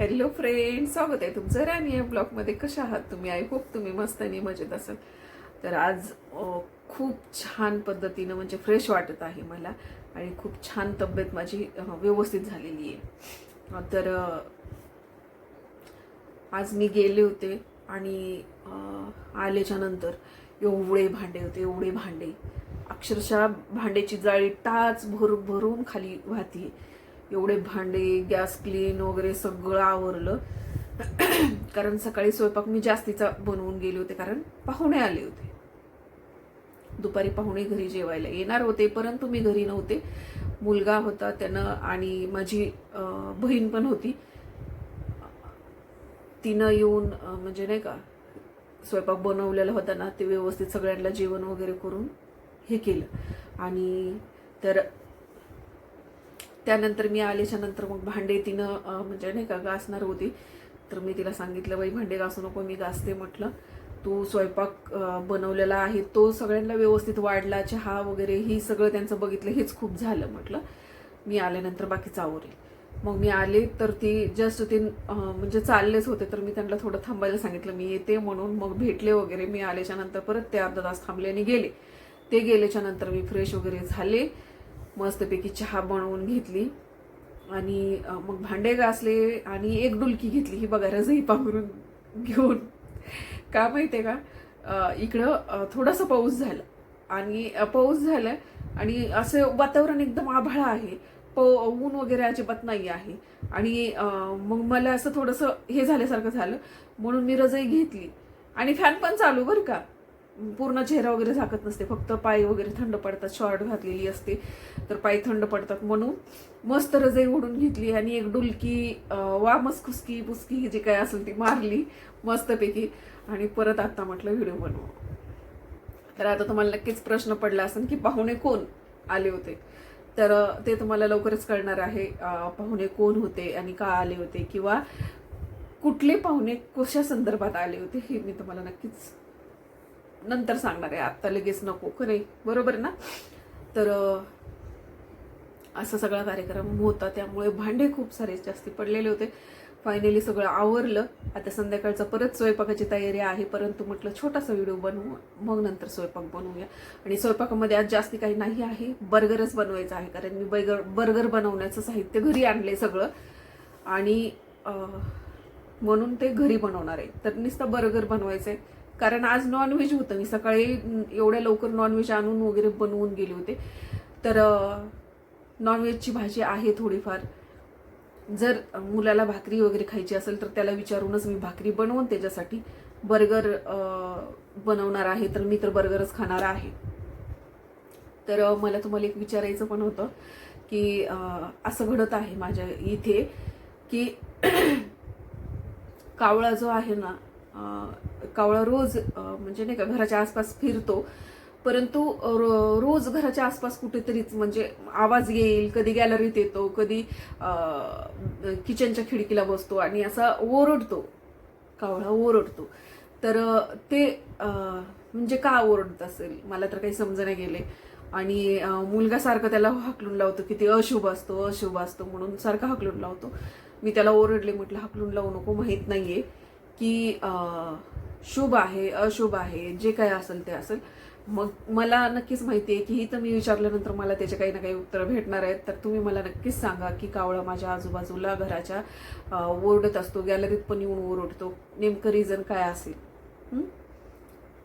Hello friend स्वागत आहे तुमचं राणी या ब्लॉगमध्ये कशा आहात तुम्ही? आय होप तुम्ही मस्त आणि मजेत असाल. तर आज खूप छान पद्धतीनं म्हणजे फ्रेश वाटत आहे मला आणि खूप छान तब्येत माझी व्यवस्थित झालेली आहे. तर आज मी गेले होते आणि आल्याच्यानंतर एवढे भांडे होते एवढे भांडे. अक्षरशः भांड्याची जाळी टाच भर भरून खाली वाहती एवढे भांडे गॅस क्लीन वगैरे सगळं आवरलं. कारण सकाळी स्वयंपाक मी जास्तीचा बनवून गेले होते कारण पाहुणे आले होते. दुपारी पाहुणे घरी जेवायला येणार होते परंतु मी घरी नव्हते. मुलगा होता त्यानं आणि माझी बहीण पण होती. तिनं येऊन म्हणजे नाही का स्वयंपाक बनवलेला होता ना ते व्यवस्थित सगळ्यांना जेवण वगैरे करून हे केलं. आणि तर त्यानंतर मी आल्याच्यानंतर मग भांडे तिनं म्हणजे नाही का घासणार होती. तर मी तिला सांगितलं बाई भांडे घासू नको मी घासते म्हटलं. तू स्वयंपाक बनवलेला आहे तो सगळ्यांना व्यवस्थित वाढला चहा वगैरे ही सगळं त्यांचं बघितलं हेच खूप झालं म्हटलं. मी आल्यानंतर बाकीचं आवरेल मग मी आले तर ती जस्ट ते म्हणजे चाललेच होते. तर मी त्यांना थोडं थांबायला सांगितलं मी येते म्हणून मग भेटले वगैरे. मी आल्याच्यानंतर परत ते अर्धा तास थांबले आणि गेले. ते गेल्याच्यानंतर मी फ्रेश वगैरे झाले. मस्तपैकी चहा बनवून घेतली. आणि मग भांडे घासले आणि एक डुलकी घेतली. ही बघा रजई पांघरून घेऊन. का माहिती आहे का इकडं थोडासा पाऊस झाला. आणि पाऊस झाला आणि असं वातावरण एकदम आभाळ आहे. प ऊन वगैरे अजिबात नाही आहे. आणि मग मला असं थोडंसं हे झाल्यासारखं झालं. म्हणून मी रजई घेतली. आणि फॅन पण चालू बरं का. पूर्ण चेहरा वगैरे झाकत नसते. फक्त पाय वगैरे थंड पडतात शॉर्ट घातलेली असते. तर पाय थंड पडतात म्हणून मस्त रजई ओढून घेतली आणि एक डुलकी वा मस्कुसकी पुसकी जी काय असेल ती मारली मस्तपैकी. आणि परत आता म्हटलं व्हिडिओ बनवू. तर आता तुम्हाला नक्कीच प्रश्न पडला असेल की पाहुणे कोण आले होते? तर ते तुम्हाला लवकरच कळणार आहे पाहुणे कोण होते आणि का आले होते किंवा कुठले पाहुणे कशा संदर्भात आले होते हे मी तुम्हाला नक्कीच नंतर सांगणार आहे. आत्ता लगेच नको. खरे बरोबर ना? तर असा सगळा कार्यक्रम होता. त्यामुळे भांडे खूप सारे जास्ती पडलेले होते. फायनली सगळं आवरलं. आता संध्याकाळचं परत स्वयंपाकाची तयारी आहे. परंतु म्हटलं छोटासा व्हिडिओ बनवू. मग नंतर स्वयंपाक बनवूया. आणि स्वयंपाकामध्ये आज जास्ती काही नाही आहे. बर्गरच बनवायचं आहे. कारण मी बर्गर बर्गर बनवण्याचं साहित्य घरी आणले सगळं. आणि म्हणून ते घरी बनवणार आहे. तर नुसतं बर्गर बनवायचं आहे कारण आज नॉनव्हेज होतं. मी सकाळी एवढ्या लवकर नॉनव्हेज आणून वगैरे बनवून गेले होते. तर नॉनव्हेजची भाजी आहे थोडीफार. जर मुलाला भाकरी वगैरे खायची असेल तर त्याला विचारूनच मी भाकरी बनवून त्याच्यासाठी बर्गर बनवणार आहे. तर मी तर बर्गरच खाणार आहे. तर मला तुम्हाला एक विचारायचं पण होतं की असं घडत आहे माझ्या इथे की कावळा जो आहे ना कावळा रोज म्हणजे नाही का घराच्या आसपास फिरतो. परंतु रो- रोज घराच्या आसपास कुठेतरीच म्हणजे आवाज येईल कधी गॅलरीत येतो कधी किचनच्या खिडकीला बसतो आणि असा ओरडतो. कावळा ओरडतो. तर ते म्हणजे का ओरडत असेल? मला तर काही समजण्या गेले आणि अं, मुलगा सारखं त्याला हाकलून लावतो की ते अशुभ असतो अशुभ असतो म्हणून सारखं हाकलून लावतो. मी त्याला ओरडले म्हटलं हाकलून लावू नको माहीत नाहीये की शुभ आहे अशुभ आहे जे काय असेल ते असेल. मग मला नक्कीच माहिती आहे की ही तर मी विचारल्यानंतर मला त्याचे काही ना काही उत्तर भेटणार आहेत. तर तुम्ही मला नक्कीच सांगा की कावळा माझ्या आजूबाजूला घराच्या ओरडत असतो गॅलरीत पण येऊन ओरडतो. नेमकं रिझन काय असेल?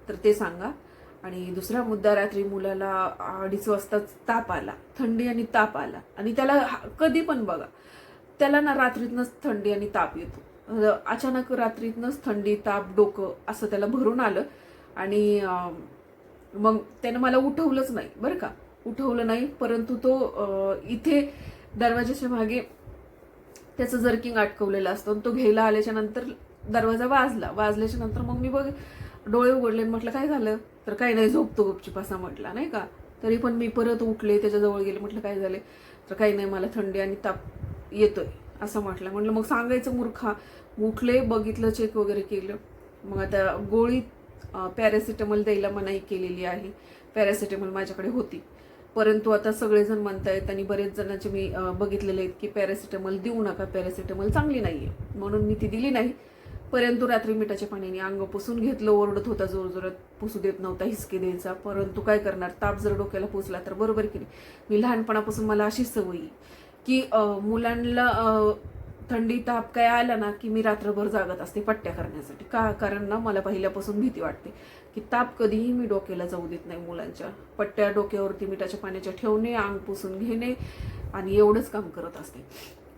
तर ते सांगा. आणि दुसरा मुद्दा रात्री मुलाला अडीच वाजता ताप आला. थंडी आणि ताप आला. आणि त्याला हा- कधी पण बघा. त्याला ना रात्रीतनंच थंडी आणि ताप येतो. अचानक रात्रीतनंच थंडी ताप डोकं असं त्याला भरून आलं. आणि मग त्यानं मला उठवलंच नाही बरं का? उठवलं नाही परंतु तो इथे दरवाजाच्या मागे त्याचं जर्किंग अटकवलेलं असतं आणि तो घ्यायला आल्याच्यानंतर दरवाजा वाजला. वाजल्याच्या नंतर मग मी बघ डोळे उघडले म्हटलं काय झालं? तर काही नाही झोपतो गुपचूप असा म्हटला नाही का? तरी पण मी परत उठले त्याच्याजवळ गेले म्हटलं काय झाले? तर काही नाही मला थंडी आणि ताप येतोय असं म्हटलं. म्हटलं मग सांगायचं मूर्खा उठले बघितलं चेक वगैरे केलं. मग आता गोळी पॅरासिटामॉल द्यायला मनाई केलेली आहे. पॅरासिटेमॉल माझ्याकडे होती. परंतु आता सगळेजण म्हणतायत आणि बरेच जणांचे मी बघितलेले आहेत की पॅरासिटामॉल देऊ नका पॅरासिटामॉल चांगली नाही आहे म्हणून मी ती दिली नाही. परंतु रात्री मिठाच्या पाण्याने अंग पुसून घेतलं ओरडत होता जोर जोरात पुसू देत नव्हता हिसके द्यायचा. परंतु काय करणार? ताप जर डोक्याला पोचला तर बरोबर की नाही? मी लहानपणापासून मला अशी सवयी की मुलांना थंडी ताप काय आला ना की मी रात्रभर जागत असते पट्ट्या करण्यासाठी. का? कारण ना मला पहिल्यापासून भीती वाटते की ताप कधीही मी डोक्याला जाऊ देत नाही मुलांच्या. पट्ट्या डोक्यावरती मिठाच्या पाण्याच्या ठेवणे अंग पुसून घेणे आणि एवढंच काम करत असते.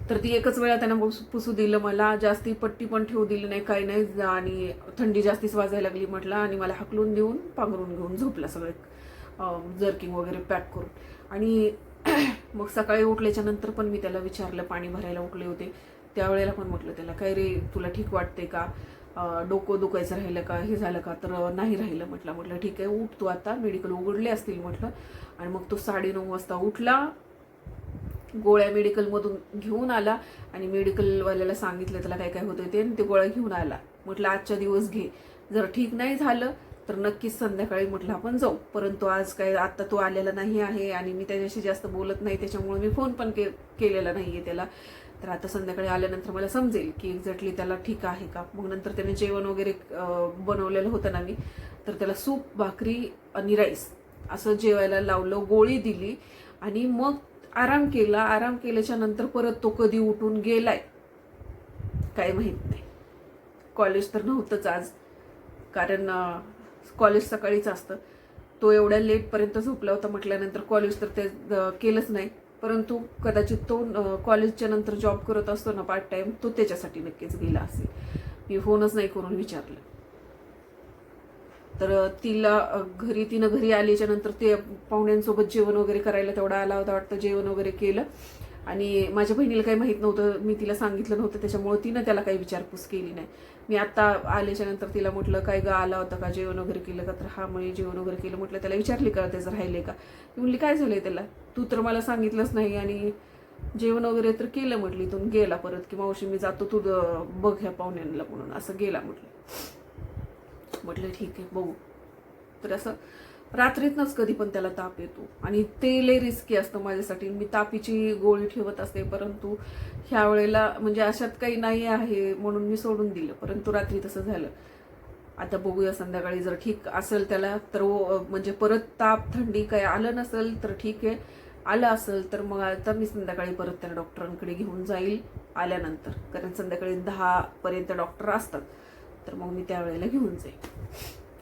तर ती एकच वेळा त्यांना पुसू दिलं मला जास्ती पट्टी पण ठेवू दिली नाही काही नाही. आणि थंडी जास्तीच वाजायला लागली म्हटलं आणि मला हकलून देऊन पांघरून घेऊन झोपला सगळे. जर्किंग वगैरे पॅक करून. आणि मग सकाळी उठल्याच्या नंतर पण मी त्याला विचारलं पाणी भरायला उठले होते. त्यावेळेला पण म्हटलं त्याला काय रे तुला ठीक वाटते का? डोकं दुखायचं राहिलं का? हे झालं का? तर नाही राहिलं म्हटलं. म्हटलं ठीक आहे उठ तू आता मेडिकल उघडले असतील म्हटलं. आणि मग तो साडेनऊ वाजता उठला गोळ्या मेडिकलमधून घेऊन आला आणि मेडिकलवाल्याला सांगितलं त्याला काय काय होतं ते आणि ते गोळ्या घेऊन आला. म्हटलं आजच्या दिवस घे. जर ठीक नाही झालं तर नक्कीच संध्याकाळी म्हटलं आपण जाऊ. परंतु आज काय आत्ता तो आलेला नाही आहे आणि मी त्याच्याशी जास्त बोलत नाही त्याच्यामुळे मी फोन पण के केलेला नाही आहे त्याला. तर आता संध्याकाळी आल्यानंतर मला समजेल की एक्झॅक्टली त्याला ठीक आहे का. मग नंतर त्याने जेवण वगैरे बनवलेलं होतं ना मी तर त्याला सूप भाकरी आणि राईस असं जेवायला लावलं गोळी दिली आणि मग आराम केला. आराम केल्याच्यानंतर परत तो कधी उठून गेलाय काय माहीत नाही. कॉलेज तर नव्हतंच आज कारण कॉलेज सकाळीच असतं. तो एवढ्या लेटपर्यंत झोपला होता म्हटल्यानंतर कॉलेज तर ते केलंच नाही. परंतु कदाचित तो कॉलेजच्या नंतर जॉब करत असतो ना पार्ट टाइम तो त्याच्यासाठी नक्कीच गेला असेल. मी फोनच नाही करून विचारलं. तर तिला घरी तिनं घरी आल्याच्यानंतर ते पाहुण्यांसोबत जेवण वगैरे करायला तेवढा आला होता वाटतं जेवण वगैरे केलं. आणि माझ्या बहिणीला काही माहीत नव्हतं मी तिला सांगितलं नव्हतं त्याच्यामुळे तिनं त्याला काही विचारपूस केली नाही. मी आत्ता आल्याच्यानंतर तिला म्हटलं काय ग आला होता का? जेवण वगैरे केलं का? तर हा म्हणे जेवण वगैरे केलं. म्हटलं त्याला विचारली का? त्याचं राहिले का? ती म्हणली काय झालंय त्याला? तू तर मला सांगितलंच नाही आणि जेवण वगैरे तर केलं म्हटली इथून गेला परत की मावशी मी जातो तू बघ ह्या पाहुण्यांना म्हणून असं गेला म्हटलं. म्हटलं ठीक आहे बघू. तर असं रात्रीतनंच कधी पण त्याला ताप येतो. आणि ते लय रिस्की असतं माझ्यासाठी. मी तापीची गोळी ठेवत असते परंतु ह्या वेळेला म्हणजे अशात काही नाही आहे म्हणून मी सोडून दिलं. परंतु रात्री तसं झालं. आता बघूया संध्याकाळी जर ठीक असेल त्याला तर म्हणजे परत ताप थंडी काय आलं नसेल तर ठीक आहे. आलं असेल तर मग आता मी संध्याकाळी परत त्याला डॉक्टरांकडे घेऊन जाईल आल्यानंतर. कारण संध्याकाळी दहापर्यंत डॉक्टर असतात. तर मग मी त्यावेळेला घेऊन जाईल.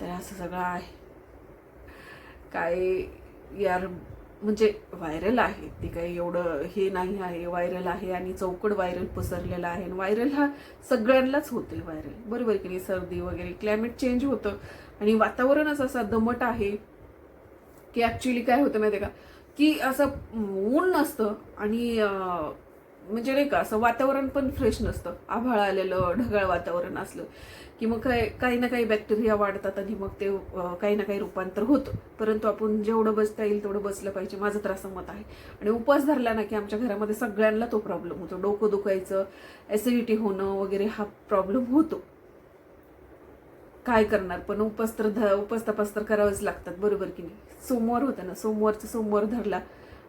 तर असं सगळं आहे. काय यार म्हणजे व्हायरल आहे. ते काही एवढं हे नाही आहे व्हायरल आहे आणि चौकड व्हायरल पसरलेला आहे. आणि व्हायरल हा सगळ्यांनाच होते व्हायरल बरोबर की नाही? सर्दी वगैरे क्लायमेट चेंज होतं. आणि वातावरणच असा दमट आहे. की ॲक्च्युली काय होतं माहिती आहे का? की असं ऊन नसतं आणि म्हणजे नाही का असं वातावरण पण फ्रेश नसतं. आभाळ आलेलं ढगाळ वातावरण असलं की मग काय काही ना काही बॅक्टेरिया वाढतात आणि मग ते काही ना काही रूपांतर होतं. परंतु आपण जेवढं बसता येईल तेवढं बसलं पाहिजे माझं तर असं मत आहे. आणि उपवास धरला ना की आमच्या घरामध्ये सगळ्यांना तो प्रॉब्लेम होतो. डोकं दुखायचं ॲसिडिटी होणं वगैरे हा प्रॉब्लेम होतो. काय करणार? पण उपास तर ध उपास तपास तर करावंच लागतात. बरोबर की नाही? सोमवार होतं ना सोमवारचं सोमवार धरला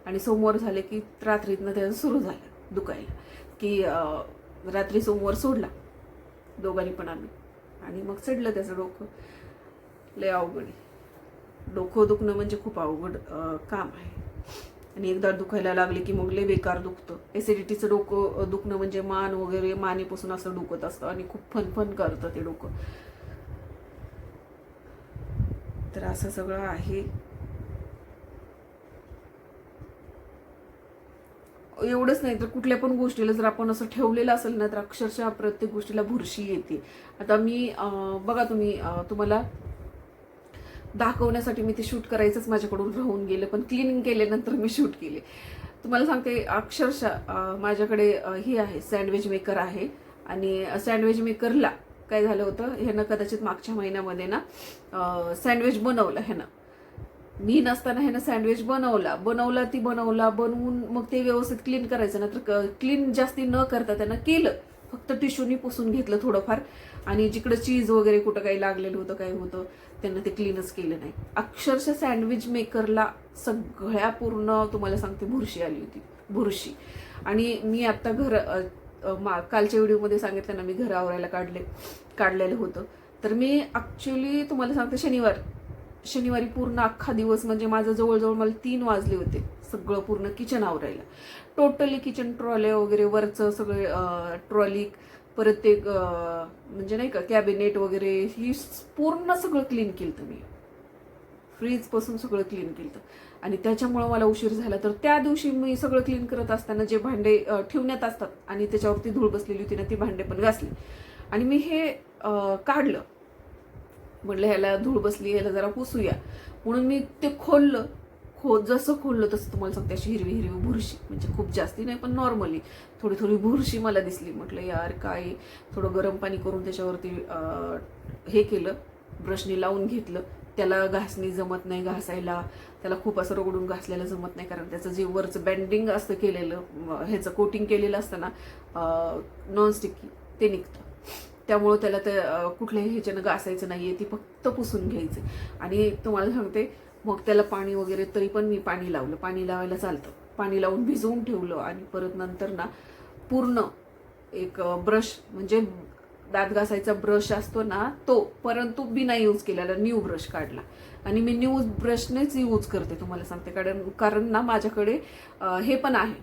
आणि सोमवार झाले की रात्रीतनं त्याचं सुरू झालं. दुखायला की रात्री सोमवार सोडला. दोघांनी पण आम्ही. आणि मग चढलं त्याचं डोकं. लय अवघड आहे. डोकं दुखणं म्हणजे खूप अवघड काम आहे. आणि एकदा दुखायला लागले की मग लय बेकार दुखतं. ॲसिडिटीचं डोकं दुखणं म्हणजे मान वगैरे मानेपासून असं दुखत असतं आणि खूप फनफन करतं ते डोकं. तर असं सगळं आहे. एवढंच नाही तर कुठल्या पण गोष्टीला जर आपण असं ठेवलेलं असेल ना तर अक्षरशः प्रत्येक गोष्टीला भुरशी येते. आता मी बघा तुम्ही तुम्हाला दाखवण्यासाठी मी ते शूट करायचंच माझ्याकडून राहून गेलं पण क्लिनिंग केल्यानंतर मी शूट केले. तुम्हाला सांगते अक्षरशः माझ्याकडे हे आहे सँडविच मेकर आहे. आणि सँडविच मेकरला काय झालं होतं ह्यानं कदाचित मागच्या महिन्यामध्ये ना सँडविच बनवलं ह्यानं. मी नसताना ह्यानं सँडविच बनवला. बनवला ती बनवला बनवून मग ते व्यवस्थित क्लीन करायचं. ना तर क्लीन जास्ती न करता त्यानं केलं. फक्त टिश्यूनी पुसून घेतलं थोडंफार. आणि जिकडं चीज वगैरे कुठं काही लागलेलं होतं काही होतं त्यांना ते क्लीनच केलं नाही. अक्षरशः सँडविच मेकरला सगळ्या पूर्ण तुम्हाला सांगते बुरशी आली होती. बुरशी. आणि मी आत्ता घर मा कालच्या व्हिडिओमध्ये सांगितलं ना मी घर आवरायला काढले काढलेलं होतं. तर मी ॲक्च्युली तुम्हाला सांगते शनिवार शनिवारी पूर्ण अख्खा दिवस म्हणजे माझं जवळजवळ मला तीन वाजले होते सगळं पूर्ण किचन आवरायला. टोटली किचन ट्रॉले वगैरे वरचं सगळे ट्रॉली परत ते म्हणजे नाही का कॅबिनेट वगैरे ही पूर्ण सगळं क्लीन केलं मी. फ्रीजपासून सगळं क्लीन केलं आणि त्याच्यामुळं मला उशीर झाला. तर त्या दिवशी मी सगळं क्लीन करत असताना जे भांडे ठेवण्यात असतात आणि त्याच्यावरती धूळ बसलेली होती ना ती भांडे पण घासली. आणि मी हे काढलं. म्हटलं ह्याला धूळ बसली ह्याला जरा पुसूया. म्हणून मी ते खोललं. खो जसं खोललं तसं तुम्हाला सांगते अशी हिरवी हिरवी बुरशी. म्हणजे खूप जास्ती नाही पण नॉर्मली थोडी थोडी बुरशी मला दिसली. म्हटलं यार काय थोडं गरम पाणी करून त्याच्यावरती हे केलं. ब्रशने लावून घेतलं. त्याला घासणी जमत नाही घासायला. त्याला खूप असं रगडून घासलेलं जमत नाही कारण त्याचं जे वरचं बँडिंग असतं केलेलं ह्याचं कोटिंग केलेलं असतं ना नॉनस्टिकी ते निघतं. त्यामुळं त्याला ते कुठल्याही ह्याच्यानं घासायचं नाही आहे ती फक्त पुसून घ्यायची. आणि तुम्हाला सांगते मग त्याला पाणी वगैरे तरी पण मी पाणी लावलं. पाणी लावायला चालतं. पाणी लावून भिजवून ठेवलं आणि परत नंतर ना पूर्ण एक ब्रश म्हणजे दात घासायचा ब्रश असतो ना तो परंतु बिना यूज केलेला न्यू ब्रश काढला. आणि मी न्यू ब्रशनेच यूज करते तुम्हाला सांगते. कारण कारण ना माझ्याकडे हे पण आहे.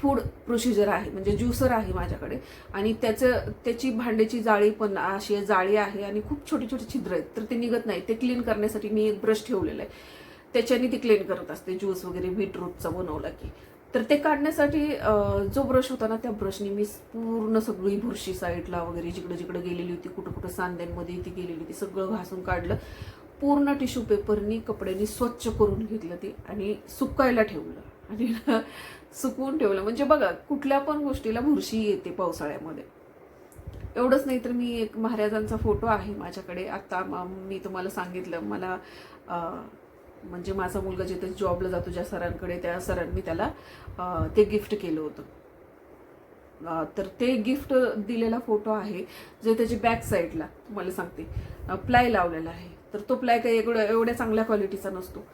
फूड प्रोसिजर आहे म्हणजे ज्युसर आहे माझ्याकडे. आणि त्याचं त्याची भांड्याची जाळी पण अशी जाळी आहे आणि खूप छोटे छोटे छिद्र आहेत तर ते निघत नाही. ते क्लीन करण्यासाठी मी एक ब्रश ठेवलेला आहे. त्याच्याने ती क्लीन करत असते ज्यूस वगैरे बीटरूटचा बनवला की. तर ते काढण्यासाठी जो ब्रश होता ना त्या ब्रशने मी पूर्ण सगळी बुरशी साईडला वगैरे जिकडं जिकडं गेलेली होती कुठं कुठं सांद्यांमध्ये ती गेलेली होती सगळं घासून काढलं. पूर्ण टिश्यू पेपरनी कपड्यांनी स्वच्छ करून घेतलं ते आणि सुकायला ठेवलं. आणि सुकवून ठेवलं. म्हणजे बघा कुठल्या पण गोष्टीला बुरशी येते पावसाळ्यामध्ये. एवढंच नाही तर मी एक महाराजांचा फोटो आहे माझ्याकडे. आता मी तुम्हाला सांगितलं मला म्हणजे माझा मुलगा जिथे जॉबला जातो ज्या सरांकडे त्या सरांनी त्याला ते गिफ्ट केलं होतं. तर ते गिफ्ट दिलेला फोटो आहे जे त्याची बॅक साईडला तुम्हाला सांगते प्लाय लावलेला आहे. तर तो प्लाय काही एवढ्या एवढ्या चांगल्या क्वालिटीचा नसतो.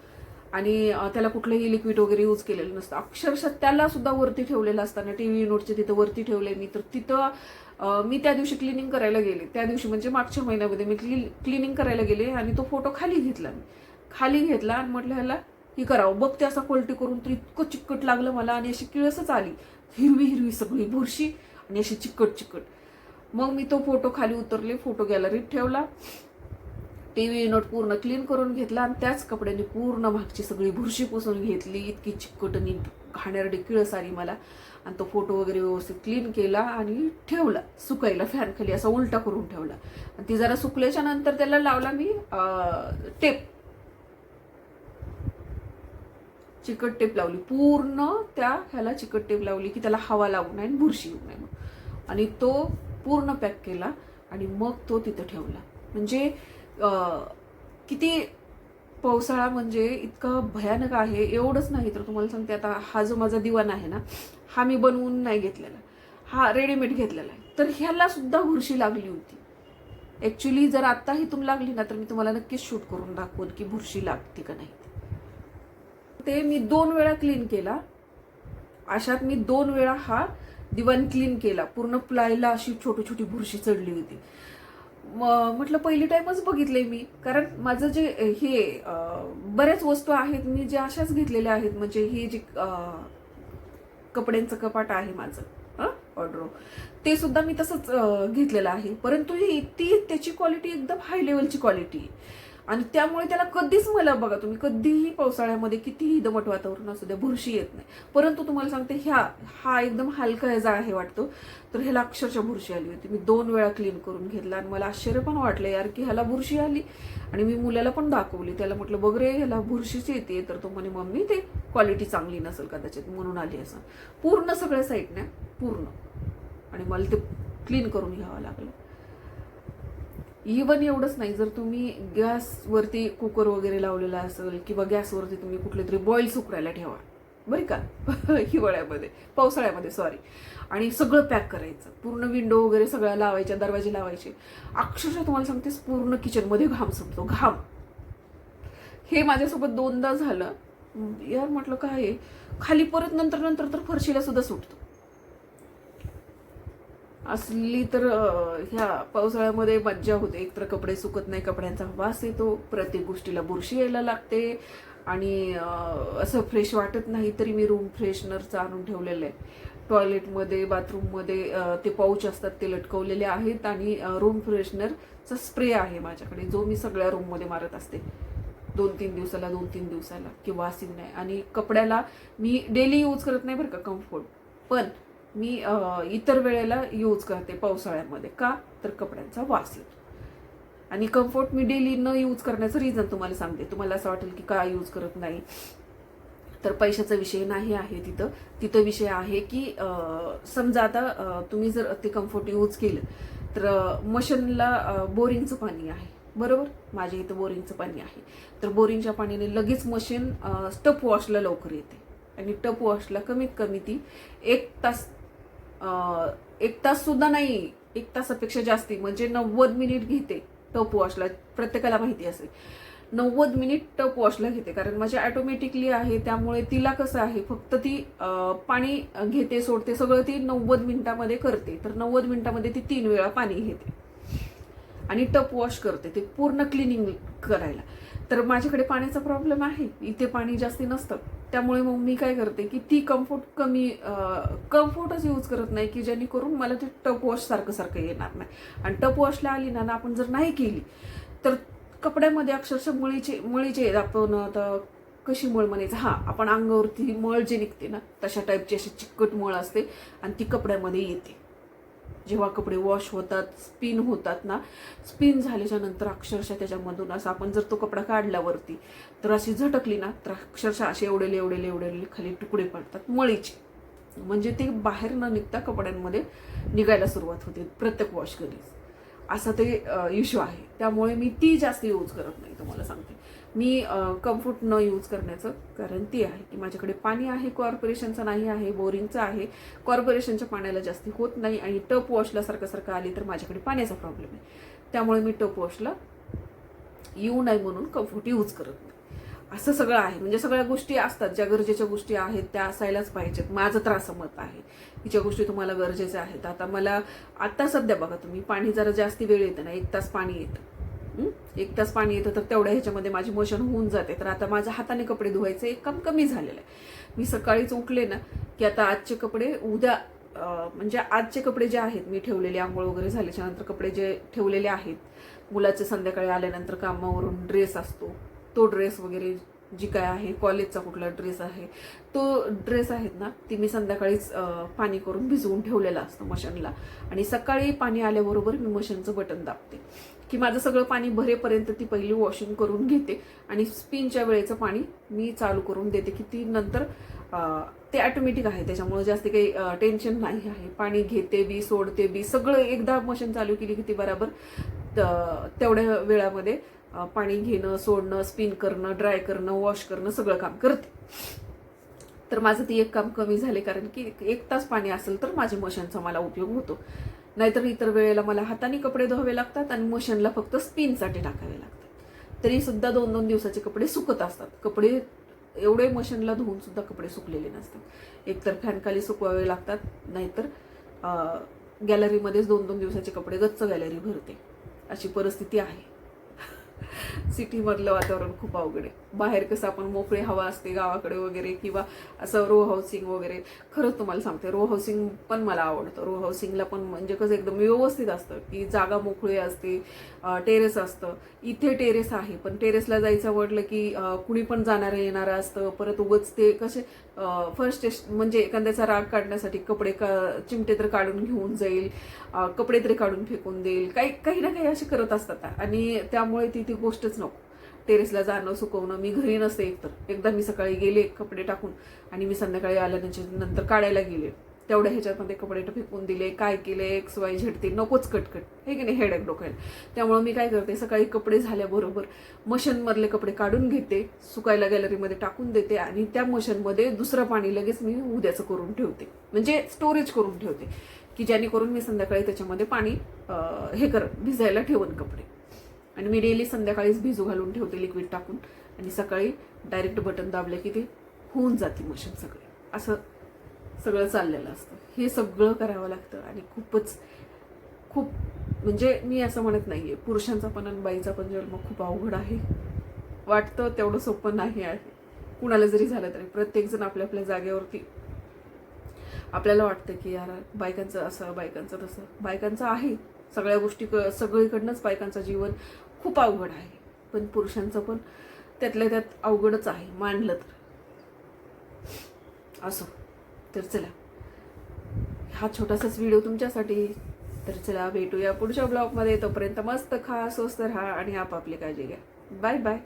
आणि त्याला कुठलंही लिक्विड वगैरे यूज केलेलं नसतं. अक्षरशः त्याला सुद्धा वरती ठेवलेलं असताना टी व्ही नोटचे तिथं वरती ठेवले मी तर तिथं मी त्या दिवशी क्लिनिंग करायला गेले. त्या दिवशी म्हणजे मागच्या महिन्यामध्ये मी क्ली क्लिनिंग करायला गेले आणि तो फोटो खाली घेतला मी. खाली घेतला आणि म्हटलं ह्याला ही करावं बघ ते असा क्वालिटी करून तर इतकं चिकट लागलं मला आणि अशी किळसच आली. हिरवी हिरवी सगळी बुरशी आणि अशी चिकट चिकट. मग मी तो फोटो खाली उतरले फोटो गॅलरीत ठेवला. टी व्ही पूर्ण क्लीन करून घेतला आणि त्याच कपड्याने पूर्ण मागची सगळी बुरशी पुसून घेतली. इतकी चिकट आणि घाणेरडी किळस आली मला. आणि तो फोटो वगैरे व्यवस्थित क्लीन केला आणि ठेवला. सुकायला फॅन खाली असा उलटा करून ठेवला. आणि ती जरा सुकल्याच्या नंतर त्याला लावला मी टेप चिकट टेप लावली. पूर्ण त्या ह्याला चिकट टेप लावली की त्याला हवा लागू नये आणि बुरशी येऊ नये आणि तो पूर्ण पॅक केला आणि मग तो तिथं ठेवला. म्हणजे किती पावसाळा म्हणजे इतकं भयानक आहे एवढंच नाही तर तुम्हाला सांगते आता हा जो माझा दिवाण आहे ना हा मी बनवून नाही घेतलेला. हा रेडीमेड घेतलेला आहे. तर ह्याला सुद्धा बुरशी लागली होती. ॲक्च्युली जर आत्ता तुम लागली ना तर मी तुम्हाला नक्कीच शूट करून दाखवून की बुरशी लागते का नाही. ते मी दोन वेळा क्लीन केला. अशात मी दोन वेळा हा दिवाण क्लीन केला. पूर्ण प्लायला अशी छोटी छोटी बुरशी चढली होती. म्हटलं पहिली टाइमच बघितले मी. कारण माझं जे हे बऱ्याच वस्तू आहेत मी ज्या अशाच घेतलेल्या आहेत. म्हणजे हे जे कपड्यांचं कपाट आहे माझं ऑर्डर ते सुद्धा मी तसंच घेतलेलं आहे. परंतु ही ती त्याची क्वालिटी एकदम हाय लेवलची क्वालिटी आहे. आणि त्यामुळे त्याला कधीच मला बघा तुम्ही कधीही पावसाळ्यामध्ये कितीही दमट वातावरण असू द्या बुरशी येत नाही. परंतु तुम्हाला सांगते ह्या हा एकदम हलका ह्याचा आहे वाटतो. तर ह्याला अक्षरशः बुरशी आली होती. मी दोन वेळा क्लीन करून घेतला आणि मला आश्चर्य पण वाटलं यार की ह्याला बुरशी आली. आणि मी मुलाला पण दाखवली. त्याला म्हटलं बघ रे ह्याला बुरशीच येते. तर तो म्हणे मम्मी ते क्वालिटी चांगली नसेल कदाचित. म्हणून आली असं. पूर्ण सगळ्या साईडने पूर्ण. आणि मला ते क्लीन करून घ्यावं लागलं. इवन एवढंच नाही जर तुम्ही गॅसवरती कुकर वगैरे लावलेला असेल किंवा गॅसवरती तुम्ही कुठले तरी बॉईल सुकडायला ठेवा. बरं का? हिवाळ्यामध्ये पावसाळ्यामध्ये सॉरी आणि सगळं पॅक करायचं. पूर्ण विंडो वगैरे सगळ्या लावायच्या दरवाजे लावायचे. अक्षरशः तुम्हाला सांगते पूर्ण किचनमध्ये घाम सुटतो घाम. हे माझ्यासोबत दोनदा झालं. यार म्हटलं काय आहे? खाली परत नंतर नंतर तर फरशीला सुद्धा सुटतो. असली तर ह्या पावसाळ्यामध्ये मज्जा होते. एकतर कपडे सुकत नाही कपड्यांचा वास येतो. प्रत्येक गोष्टीला बुरशी यायला लागते. आणि असं फ्रेश वाटत नाही तरी मी रूम फ्रेशनरचं आणून ठेवलेलं आहे. टॉयलेटमध्ये बाथरूममध्ये ते पाऊच असतात ते लटकवलेले आहेत. आणि रूम फ्रेशनरचा स्प्रे आहे माझ्याकडे जो मी सगळ्या रूममध्ये मारत असते. दोन तीन दिवसाला दोन तीन दिवसाला किंवा वासिंग नाही आणि कपड्याला मी डेली यूज करत नाही बरं का कम्फर्ट पण मी इतर वेळेला यूज करते पावसाळ्यामध्ये. का? तर कपड्यांचा वास येतो. आणि कम्फर्ट मी डेली न यूज करण्याचं रिझन तुम्हाला सांगते. तुम्हाला असं वाटेल की का यूज करत नाही? तर पैशाचा विषय नाही आहे तिथं. तिथं विषय आहे की समजा आता तुम्ही जर ते कम्फर्ट यूज केलं तर मशीनला बोरिंगचं पाणी आहे. बरोबर? माझ्या इथं बोरिंगचं पाणी आहे. तर बोरिंगच्या पाण्याने लगेच मशीन टप वॉशला लवकर येते. आणि टप वॉशला कमीत कमी ती एक तास एक तास सुद्धा नाही एक तासापेक्षा जास्ती म्हणजे नव्वद मिनिट घेते टप वॉशला प्रत्येकाला माहिती असेल. नव्वद मिनिट टप वॉशला घेते कारण माझी ऑटोमॅटिकली आहे त्यामुळे तिला कसं आहे फक्त ती पाणी घेते सोडते सगळं ती नव्वद मिनिटामध्ये करते. तर नव्वद मिनिटामध्ये ती तीन वेळा पाणी घेते. आणि टप वॉश करते ते पूर्ण क्लिनिंग करायला. तर माझ्याकडे पाण्याचा प्रॉब्लेम आहे इथे पाणी जास्ती नसतं. त्यामुळे मग मी काय करते की ती कम्फर्ट कमी कम्फर्टच यूज करत नाही की जेणेकरून मला ते टप वॉश सारखं सारखं येणार नाही. आणि टप वॉशला आली ना ना आपण जर नाही केली तर कपड्यामध्ये अक्षरशः मळीचे मळीचे आपण आता कशी मळ म्हणायचं? हां आपण अंगावरती मळ जे निघते ना तशा टाईपची अशी चिकट मळ असते आणि ती कपड्यामध्ये येते. जेव्हा कपडे वॉश होतात स्पिन होतात ना स्पिन झाल्याच्यानंतर अक्षरशः त्याच्यामधून असं आपण जर तो कपडा काढल्यावरती तर अशी झटकली ना तर अक्षरशः असे एवढेले एवढेले एवढेले खाली तुकडे पडतात मळीचे. म्हणजे ते बाहेर न निघता कपड्यांमध्ये निघायला सुरुवात होते प्रत्येक वॉश कधी असा ते इश्यू आहे. त्यामुळे मी ती जास्त यूज करत नाही तुम्हाला सांगते. मी कम्फर्ट न यूज करण्याचं कारण ती आहे की माझ्याकडे पाणी आहे कॉर्पोरेशनचं नाही आहे बोरिंगचं आहे कॉर्पोरेशनच्या पाण्याला जास्ती होत नाही आणि टप वॉशला सारखं सारखं आली तर माझ्याकडे पाण्याचा प्रॉब्लेम आहे. त्यामुळे मी टप वॉशला येऊ नाही म्हणून कम्फर्ट यूज करत नाही. असं सगळं आहे. म्हणजे सगळ्या गोष्टी असतात. ज्या गरजेच्या गोष्टी आहेत त्या असायलाच पाहिजेत. माझं तर असं मत आहे. की ज्या गोष्टी तुम्हाला गरजेच्या आहेत. आता मला आत्ता सध्या बघा तुम्ही पाणी जरा जास्ती वेळ येतं ना एक तास पाणी येतं. एक तास पाणी येतं तर तेवढ्या ह्याच्यामध्ये माझी मोशन होऊन जाते. तर आता माझ्या हाताने कपडे धुवायचे एक काम कमी झालेलं आहे. मी सकाळीच उठले ना की आता आजचे कपडे उद्या म्हणजे आजचे कपडे जे आहेत मी ठेवलेले आंघोळ वगैरे झाल्याच्यानंतर कपडे जे ठेवलेले आहेत मुलाचे संध्याकाळी आल्यानंतर कामावरून ड्रेस असतो तो ड्रेस वगैरे जी काय आहे कॉलेजचा कुठला ड्रेस आहे तो ड्रेस आहेत ना ती मी संध्याकाळीच पाणी करून भिजवून ठेवलेला असतं मशीनला. आणि सकाळी पाणी आल्याबरोबर मी मशीनचं बटन दाबते. की माझं सगळं पाणी भरेपर्यंत ती पहिली वॉशिंग करून घेते आणि स्पिनच्या वेळेचं पाणी मी चालू करून देते की ती नंतर ते ॲटोमॅटिक आहे. त्याच्यामुळे जास्त काही टेन्शन नाही आहे. पाणी घेते बी सोडते बी सगळं एकदा मशीन चालू केली की ती बराबर त- तेवढ्या वेळामध्ये पाणी घेणं सोडणं स्पिन करणं ड्राय करणं वॉश करणं सगळं काम करते. तर माझं ती एक काम कमी झाले कारण की एक तास पाणी असेल तर माझ्या मशीनचा मला उपयोग होतो. नाहीतर इतर वेळेला मला हाताने कपडे धुवावे लागतात आणि मशीनला फक्त स्पिनसाठी टाकावे लागतात. तरी सुद्धा दोन दोन दिवसाचे कपडे सुकत असतात. कपडे एवढे मशीनला धुवून सुद्धा कपडे सुकलेले नसतात. एकतर फॅनखाली सुकवावे लागतात नाहीतर गॅलरीमध्येच दोन दोन दिवसाचे कपडे गच्च गॅलरी भरते. अशी परिस्थिती आहे. सिटीमधलं वातावरण खूप अवघड आहे. बाहेर कसं आपण मोकळी हवा असते गावाकडे वगैरे किंवा असं रो हाऊसिंग वगैरे. खरंच तुम्हाला सांगते रो हाऊसिंग पण मला आवडतं. रो हाऊसिंगला पण म्हणजे कसं एकदम व्यवस्थित असतं की जागा मोकळी असते टेरेस असतं. इथे टेरेस आहे पण टेरेसला जायचं आवडलं की कुणी पण जाणारं येणारं असतं. परत उगच ते कसे फर्स्ट म्हणजे एखाद्याचा राग काढण्यासाठी कपडे का चिमटे तर काढून घेऊन जाईल कपडे तरी काढून फेकून देईल. काही काही ना काही असे करत असतात. आणि त्यामुळे ती ती गोष्टच नको. टेरेसला जाणं सुकवणं मी घरी नसते एकतर. एकदा मी सकाळी गेले कपडे टाकून आणि मी संध्याकाळी आल्यानंतर नंतर काढायला गेले. तेवढ्या ह्याच्यामध्ये कपडे फेकून दिले काय केले एक्स वाय झेडते नकोच कटकट. हे की नाही हेडेक डोक्याला. त्यामुळं मी काय करते सकाळी कपडे झाल्याबरोबर मशीनमधले कपडे काढून घेते सुकायला गॅलरीमध्ये टाकून देते आणि त्या मशीनमध्ये दुसरं पाणी लगेच मी उद्याचं करून ठेवते. म्हणजे स्टोरेज करून ठेवते की जेणेकरून मी संध्याकाळी त्याच्यामध्ये पाणी हे कर भिजायला ठेवून कपडे. आणि मी डेली संध्याकाळीच भिजू घालून ठेवते लिक्विड टाकून. आणि सकाळी डायरेक्ट बटन दाबले की ते होऊन जाते मशीन सगळे. असं सगळं चाललेलं असतं. हे सगळं करावं लागतं आणि खूपच खूप म्हणजे मी असं म्हणत नाहीये. पुरुषांचा पण आणि बाईचा पण जन्म खूप अवघड आहे. वाटतं तेवढं सोपं नाही आहे. कुणाला जरी झालं तरी प्रत्येकजण आपल्या आपल्या जागेवरती आपल्याला वाटतं की यार बायकांचं असं बायकांचं तसं. बायकांचं आहे. सगळ्या गोष्टी क सगळीकडनंच बायकांचं जीवन खूप अवघड आहे. पण पुरुषांचं पण त्यातल्या त्यात अवघडच आहे मानलं तर. असो. तर चला. हा छोटासाच व्हिडिओ तुमच्यासाठी. तर चला भेटूया पुढच्या ब्लॉगमध्ये. तोपर्यंत मस्त खा स्वस्त राहा आणि आपापली काळजी घ्या. Bye bye.